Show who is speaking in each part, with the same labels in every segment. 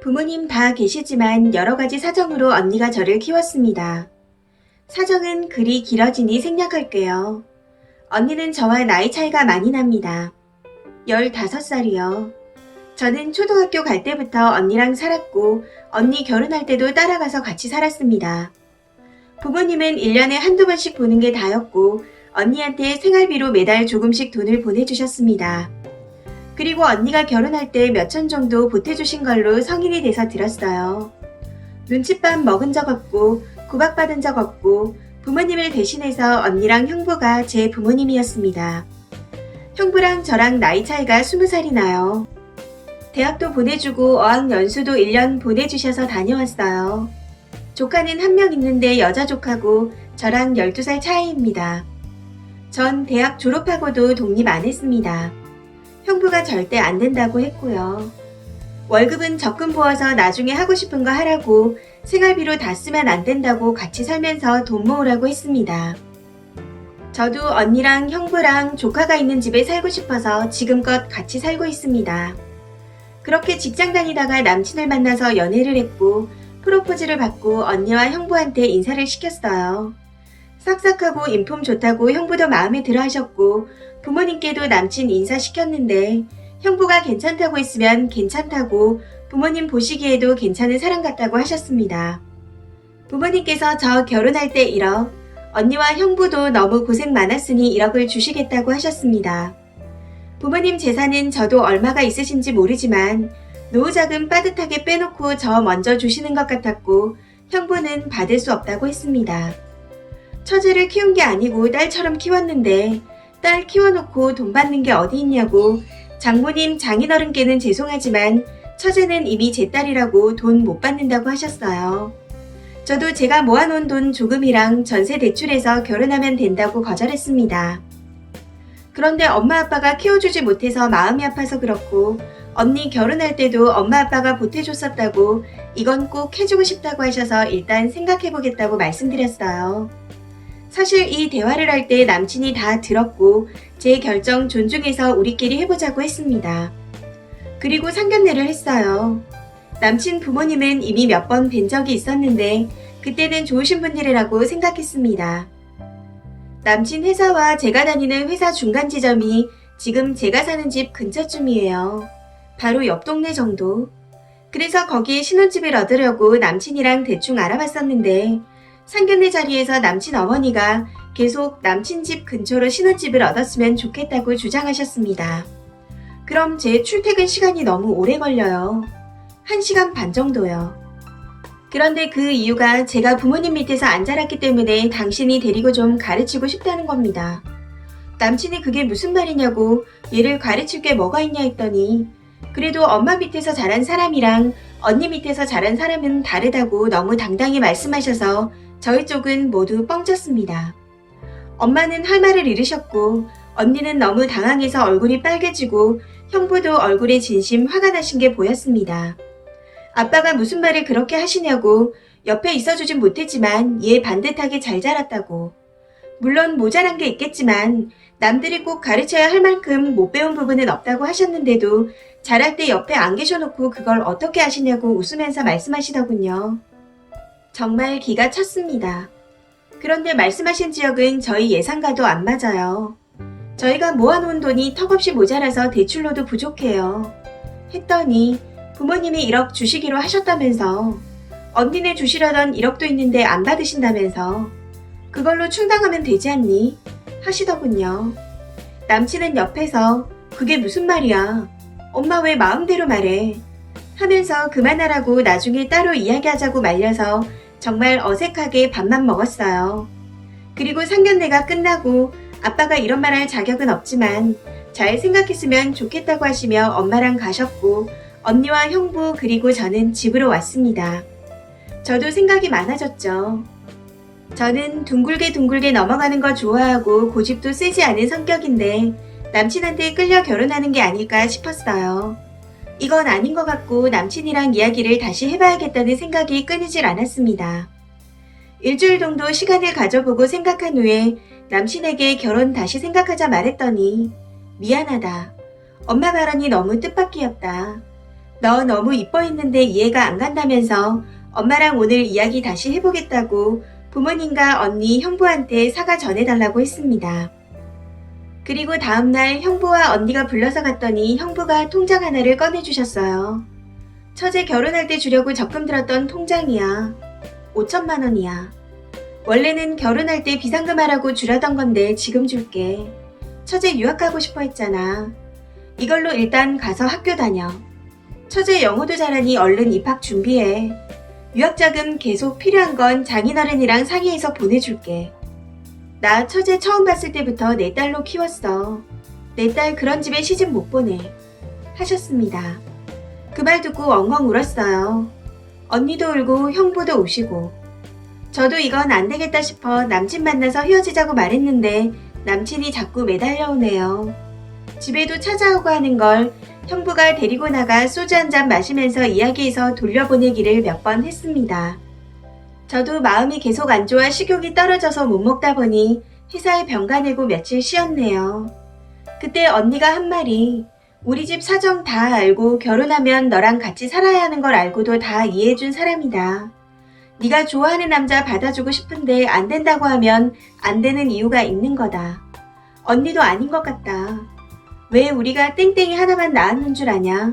Speaker 1: 부모님 다 계시지만 여러 가지 사정으로 언니가 저를 키웠습니다. 사정은 그리 길어지니 생략할게요. 언니는 저와 나이 차이가 많이 납니다. 15살이요. 저는 초등학교 갈 때부터 언니랑 살았고, 언니 결혼할 때도 따라가서 같이 살았습니다. 부모님은 1년에 한두 번씩 보는 게 다였고, 언니한테 생활비로 매달 조금씩 돈을 보내주셨습니다. 그리고 언니가 결혼할 때 몇 천 정도 보태주신 걸로 성인이 돼서 들었어요. 눈칫밥 먹은 적 없고, 구박받은 적 없고, 부모님을 대신해서 언니랑 형부가 제 부모님이었습니다. 형부랑 저랑 나이 차이가 20살이 나요. 대학도 보내주고 어학연수도 1년 보내주셔서 다녀왔어요. 조카는 한 명 있는데 여자 조카고 저랑 12살 차이입니다. 전 대학 졸업하고도 독립 안 했습니다. 형부가 절대 안 된다고 했고요. 월급은 적금 부어서 나중에 하고 싶은 거 하라고 생활비로 다 쓰면 안 된다고 같이 살면서 돈 모으라고 했습니다. 저도 언니랑 형부랑 조카가 있는 집에 살고 싶어서 지금껏 같이 살고 있습니다. 그렇게 직장 다니다가 남친을 만나서 연애를 했고 프로포즈를 받고 언니와 형부한테 인사를 시켰어요. 싹싹하고 인품 좋다고 형부도 마음에 들어 하셨고 부모님께도 남친 인사시켰는데 형부가 괜찮다고 했으면 괜찮다고 부모님 보시기에도 괜찮은 사람 같다고 하셨습니다. 부모님께서 저 결혼할 때 1억, 언니와 형부도 너무 고생 많았으니 1억을 주시겠다고 하셨습니다. 부모님 재산은 저도 얼마가 있으신지 모르지만 노후자금 빠듯하게 빼놓고 저 먼저 주시는 것 같았고 형부는 받을 수 없다고 했습니다. 처제를 키운 게 아니고 딸처럼 키웠는데 딸 키워놓고 돈 받는 게 어디 있냐고 장모님 장인어른께는 죄송하지만 처제는 이미 제 딸이라고 돈 못 받는다고 하셨어요. 저도 제가 모아놓은 돈 조금이랑 전세 대출해서 결혼하면 된다고 거절했습니다. 그런데 엄마 아빠가 키워주지 못해서 마음이 아파서 그렇고 언니 결혼할 때도 엄마 아빠가 보태줬었다고 이건 꼭 해주고 싶다고 하셔서 일단 생각해보겠다고 말씀드렸어요. 사실 이 대화를 할 때 남친이 다 들었고 제 결정 존중해서 우리끼리 해보자고 했습니다. 그리고 상견례를 했어요. 남친 부모님은 이미 몇 번 뵌 적이 있었는데 그때는 좋으신 분들이라고 생각했습니다. 남친 회사와 제가 다니는 회사 중간 지점이 지금 제가 사는 집 근처쯤이에요. 바로 옆 동네 정도. 그래서 거기에 신혼집을 얻으려고 남친이랑 대충 알아봤었는데 상견례 자리에서 남친 어머니가 계속 남친 집 근처로 신혼집을 얻었으면 좋겠다고 주장하셨습니다. 그럼 제 출퇴근 시간이 너무 오래 걸려요. 1시간 반 정도요. 그런데 그 이유가 제가 부모님 밑에서 안 자랐기 때문에 당신이 데리고 좀 가르치고 싶다는 겁니다. 남친이 그게 무슨 말이냐고 얘를 가르칠 게 뭐가 있냐 했더니 그래도 엄마 밑에서 자란 사람이랑 언니 밑에서 자란 사람은 다르다고 너무 당당히 말씀하셔서 저희 쪽은 모두 뻥쳤습니다. 엄마는 할 말을 잃으셨고 언니는 너무 당황해서 얼굴이 빨개지고 형부도 얼굴에 진심 화가 나신 게 보였습니다. 아빠가 무슨 말을 그렇게 하시냐고 옆에 있어주진 못했지만 얘 반듯하게 잘 자랐다고. 물론 모자란 게 있겠지만 남들이 꼭 가르쳐야 할 만큼 못 배운 부분은 없다고 하셨는데도 자랄 때 옆에 안 계셔놓고 그걸 어떻게 하시냐고 웃으면서 말씀하시더군요. 정말 기가 찼습니다. 그런데 말씀하신 지역은 저희 예상과도 안 맞아요. 저희가 모아놓은 돈이 턱없이 모자라서 대출로도 부족해요. 했더니 부모님이 1억 주시기로 하셨다면서 언니네 주시려던 1억도 있는데 안 받으신다면서 그걸로 충당하면 되지 않니? 하시더군요. 남친은 옆에서 그게 무슨 말이야? 엄마 왜 마음대로 말해? 하면서 그만하라고 나중에 따로 이야기하자고 말려서 정말 어색하게 밥만 먹었어요. 그리고 상견례가 끝나고 아빠가 이런 말 할 자격은 없지만 잘 생각했으면 좋겠다고 하시며 엄마랑 가셨고 언니와 형부 그리고 저는 집으로 왔습니다. 저도 생각이 많아졌죠. 저는 둥글게 둥글게 넘어가는 거 좋아하고 고집도 세지 않은 성격인데 남친한테 끌려 결혼하는 게 아닐까 싶었어요. 이건 아닌 것 같고 남친이랑 이야기를 다시 해봐야겠다는 생각이 끊이질 않았습니다. 일주일 정도 시간을 가져보고 생각한 후에 남친에게 결혼 다시 생각하자 말했더니 미안하다. 엄마 발언이 너무 뜻밖이었다. 너 너무 이뻐했는데 이해가 안 간다면서 엄마랑 오늘 이야기 다시 해보겠다고 부모님과 언니, 형부한테 사과 전해달라고 했습니다. 그리고 다음날 형부와 언니가 불러서 갔더니 형부가 통장 하나를 꺼내주셨어요. 처제 결혼할 때 주려고 적금 들었던 통장이야. 5천만 원이야. 원래는 결혼할 때 비상금 하라고 주려던 건데 지금 줄게. 처제 유학 가고 싶어 했잖아. 이걸로 일단 가서 학교 다녀. 처제 영어도 잘하니 얼른 입학 준비해. 유학자금 계속 필요한 건 장인어른이랑 상의해서 보내줄게. 나 처제 처음 봤을 때부터 내 딸로 키웠어. 내 딸 그런 집에 시집 못 보내. 하셨습니다. 그 말 듣고 엉엉 울었어요. 언니도 울고 형부도 우시고. 저도 이건 안 되겠다 싶어 남친 만나서 헤어지자고 말했는데 남친이 자꾸 매달려 오네요. 집에도 찾아오고 하는 걸 형부가 데리고 나가 소주 한 잔 마시면서 이야기해서 돌려보내기를 몇 번 했습니다. 저도 마음이 계속 안 좋아 식욕이 떨어져서 못 먹다 보니 회사에 병가 내고 며칠 쉬었네요. 그때 언니가 한 말이 우리 집 사정 다 알고 결혼하면 너랑 같이 살아야 하는 걸 알고도 다 이해해준 사람이다. 네가 좋아하는 남자 받아주고 싶은데 안 된다고 하면 안 되는 이유가 있는 거다. 언니도 아닌 것 같다. 왜 우리가 땡땡이 하나만 낳았는 줄 아냐?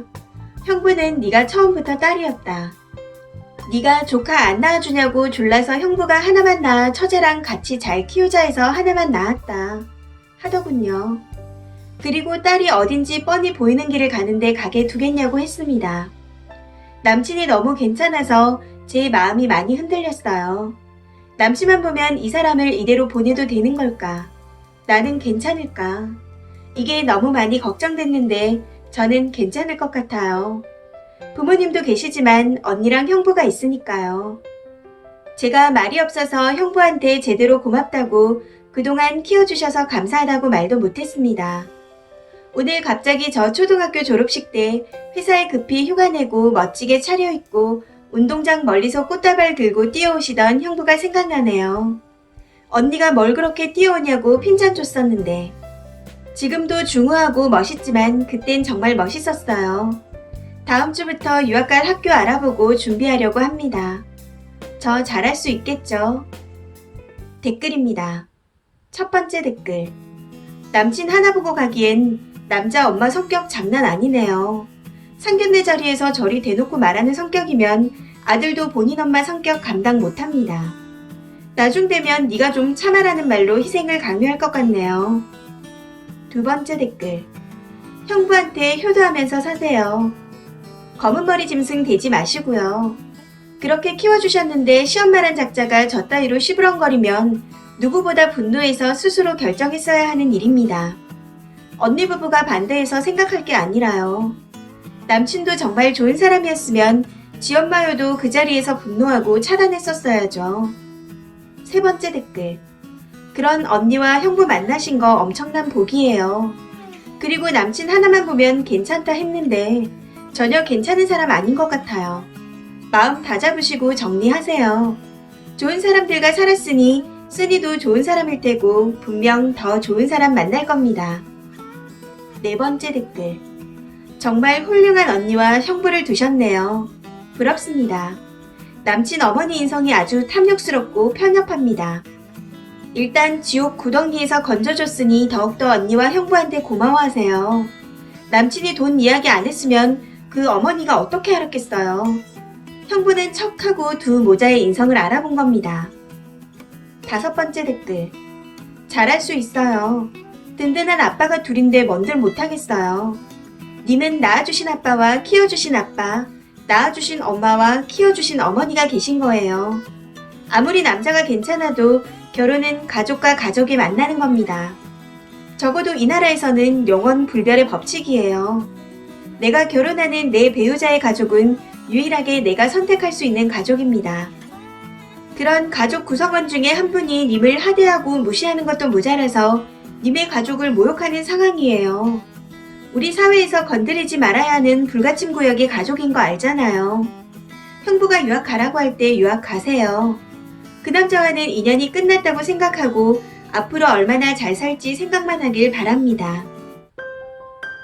Speaker 1: 형부는 네가 처음부터 딸이었다. 네가 조카 안 낳아주냐고 졸라서 형부가 하나만 낳아 처제랑 같이 잘 키우자 해서 하나만 낳았다. 하더군요. 그리고 딸이 어딘지 뻔히 보이는 길을 가는데 가게 두겠냐고 했습니다. 남친이 너무 괜찮아서 제 마음이 많이 흔들렸어요. 남친만 보면 이 사람을 이대로 보내도 되는 걸까? 나는 괜찮을까? 이게 너무 많이 걱정됐는데 저는 괜찮을 것 같아요. 부모님도 계시지만 언니랑 형부가 있으니까요. 제가 말이 없어서 형부한테 제대로 고맙다고 그동안 키워주셔서 감사하다고 말도 못했습니다. 오늘 갑자기 저 초등학교 졸업식 때 회사에 급히 휴가 내고 멋지게 차려입고 운동장 멀리서 꽃다발 들고 뛰어오시던 형부가 생각나네요. 언니가 뭘 그렇게 뛰어오냐고 핀잔 줬었는데 지금도 중후하고 멋있지만 그땐 정말 멋있었어요. 다음 주부터 유학 갈 학교 알아보고 준비하려고 합니다. 저 잘할 수 있겠죠? 댓글입니다. 첫 번째 댓글. 남친 하나 보고 가기엔 남자 엄마 성격 장난 아니네요. 상견례 자리에서 저리 대놓고 말하는 성격이면 아들도 본인 엄마 성격 감당 못합니다. 나중 되면 네가 좀 참아라는 말로 희생을 강요할 것 같네요. 두 번째 댓글. 형부한테 효도하면서 사세요. 검은 머리 짐승 되지 마시고요. 그렇게 키워주셨는데 시엄마란 작자가 저 따위로 시부렁거리면 누구보다 분노해서 스스로 결정했어야 하는 일입니다. 언니 부부가 반대해서 생각할 게 아니라요. 남친도 정말 좋은 사람이었으면 지엄마여도 그 자리에서 분노하고 차단했었어야죠. 세 번째 댓글. 그런 언니와 형부 만나신 거 엄청난 복이에요. 그리고 남친 하나만 보면 괜찮다 했는데 전혀 괜찮은 사람 아닌 것 같아요. 마음 다 잡으시고 정리하세요. 좋은 사람들과 살았으니 쓰니도 좋은 사람일 테고 분명 더 좋은 사람 만날 겁니다. 네 번째 댓글. 정말 훌륭한 언니와 형부를 두셨네요. 부럽습니다. 남친 어머니 인성이 아주 탐욕스럽고 편협합니다. 일단 지옥 구덩이에서 건져줬으니 더욱더 언니와 형부한테 고마워하세요. 남친이 돈 이야기 안 했으면 그 어머니가 어떻게 알았겠어요. 형부는 척하고 두 모자의 인성을 알아본 겁니다. 다섯 번째 댓글. 잘할 수 있어요. 든든한 아빠가 둘인데 뭔들 못하겠어요. 니는 낳아주신 아빠와 키워주신 아빠, 낳아주신 엄마와 키워주신 어머니가 계신 거예요. 아무리 남자가 괜찮아도 결혼은 가족과 가족이 만나는 겁니다. 적어도 이 나라에서는 영원 불별의 법칙이에요. 내가 결혼하는 내 배우자의 가족은 유일하게 내가 선택할 수 있는 가족입니다. 그런 가족 구성원 중에 한 분이 님을 하대하고 무시하는 것도 모자라서 님의 가족을 모욕하는 상황이에요. 우리 사회에서 건드리지 말아야 하는 불가침 구역이 가족인 거 알잖아요. 형부가 유학 가라고 할 때 유학 가세요. 그 남자와는 인연이 끝났다고 생각하고 앞으로 얼마나 잘 살지 생각만 하길 바랍니다.